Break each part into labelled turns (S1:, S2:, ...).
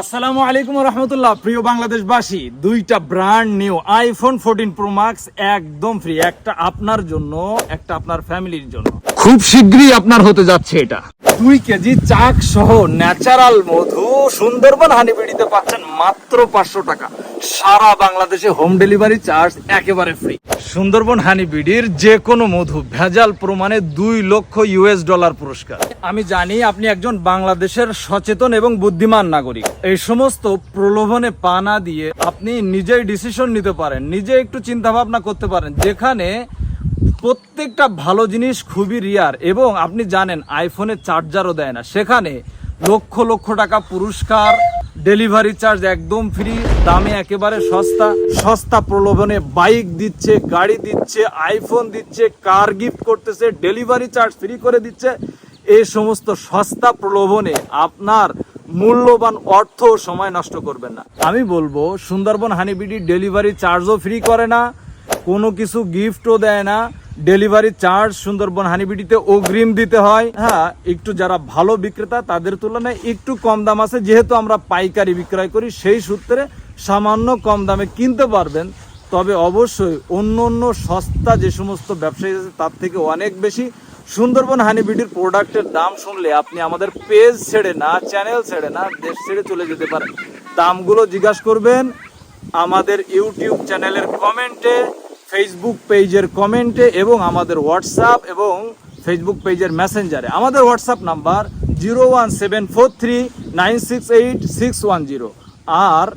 S1: আসসালামু আলাইকুম রহমতুল্লাহ। প্রিয় বাংলাদেশবাসী দুইটা brand new iPhone fourteen pro max একদম ফ্রি একটা আপনার জন্য একটা আপনার ফ্যামিলির জন্য।
S2: খুব শীঘ্রই আপনার হতে যাচ্ছে এটা।
S1: দুই কেজি চাক সহ ন্যাচারাল মধু সুন্দরবন হানিবিড়িতে পাচ্ছেন মাত্র পাঁচশো টাকা। সারা বাংলাদেশে হোম ডেলিভারি চার্জ একেবারে ফ্রি সুন্দরবন হানি বিডির যে কোনো মধু ভেজাল প্রমাণে দুই লক্ষ ইউএস ডলার পুরস্কার। আমি জানি আপনি একজন বাংলাদেশের সচেতন এবং বুদ্ধিমান নাগরিক। এই সমস্ত প্রলোভনে পা না দিয়ে আপনি নিজেই ডিসিশন নিতে পারেন নিজে একটু চিন্তা ভাবনা করতে পারেন, যেখানে প্রত্যেকটা ভালো জিনিস খুবই রিয়ার এবং আপনি জানেন আইফোনে চার্জারও দেয় না। সেখানে লক্ষ লক্ষ টাকা পুরস্কার ডেলিভারি চার্জ একদম ফ্রি, দামে, একেবারে সস্তা। সস্তা প্রলোভনে বাইক দিচ্ছে, গাড়ি দিচ্ছে আইফোন দিচ্ছে কার গিফট করতেছে, ডেলিভারি চার্জ ফ্রি করে দিচ্ছে। এই সমস্ত সস্তা প্রলোভনে আপনার মূল্যবান অর্থ সময় নষ্ট করবেন না। আমি বলব, সুন্দরবন হানিবিডি ডেলিভারি চার্জও ফ্রি করে না, কোনো কিছু গিফটও দেয় না। ডেলিভারি চার্জ সুন্দরবন হানিবিডিতে অগ্রিম দিতে হয়। হ্যাঁ একটু যারা ভালো বিক্রেতা, তাদের তুলনায় একটু কম দাম আছে। যেহেতু আমরা পাইকারি বিক্রয় করি, সেই সূত্রে সামান্য কম দামে কিনতে পারবেন। তবে অবশ্যই অন্য অন্য সস্তা যে সমস্ত ব্যবসায়ী আছে, তার থেকে অনেক বেশি সুন্দরবন হানিবিডির প্রোডাক্টের দাম শুনলে আপনি আমাদের পেজ ছেড়ে না, চ্যানেল ছেড়ে না, দেশ ছেড়ে চলে যেতে পারেন। দামগুলো জিজ্ঞাসা করবেন আমাদের ইউটিউব চ্যানেলের কমেন্টে। ফেসবুক পেজের কমেন্টে এবং আমাদের হোয়াটসঅ্যাপ এবং ফেসবুক পেজের মেসেঞ্জারে আমাদের WhatsApp number zero one seven four three nine six eight six one zero আর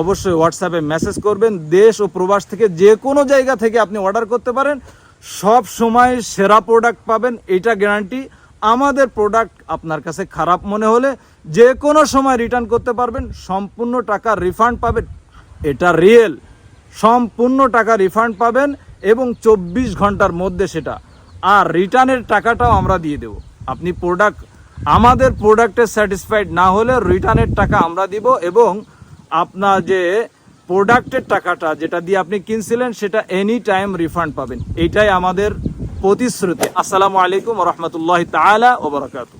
S1: অবশ্যই হোয়াটসঅ্যাপে মেসেজ করবেন। দেশ ও প্রবাস থেকে যে কোনো জায়গা থেকে আপনি অর্ডার করতে পারেন। সব সময় সেরা প্রোডাক্ট পাবেন, এটা গ্যারান্টি আমাদের প্রোডাক্ট আপনার কাছে খারাপ মনে হলে যে কোনো সময় রিটার্ন করতে পারবেন। সম্পূর্ণ টাকা রিফান্ড পাবেন। এটা রিয়েল সম্পূর্ণ টাকা রিফান্ড পাবেন এবং চব্বিশ ঘণ্টার মধ্যে সেটা। আর রিটার্নের টাকাটাও আমরা দিয়ে দেব। আপনি প্রোডাক্ট আমাদের প্রোডাক্টে স্যাটিসফাইড না হলে রিটার্নের টাকা আমরা দিব এবং আপনার যে প্রোডাক্টের টাকাটা যেটা দিয়ে আপনি কিনছিলেন, সেটা এনি টাইম রিফান্ড পাবেন। এইটাই আমাদের প্রতিশ্রুতি। আসসালামু আলাইকুম রহমতুল্লাহ তালা ওবরাকাতু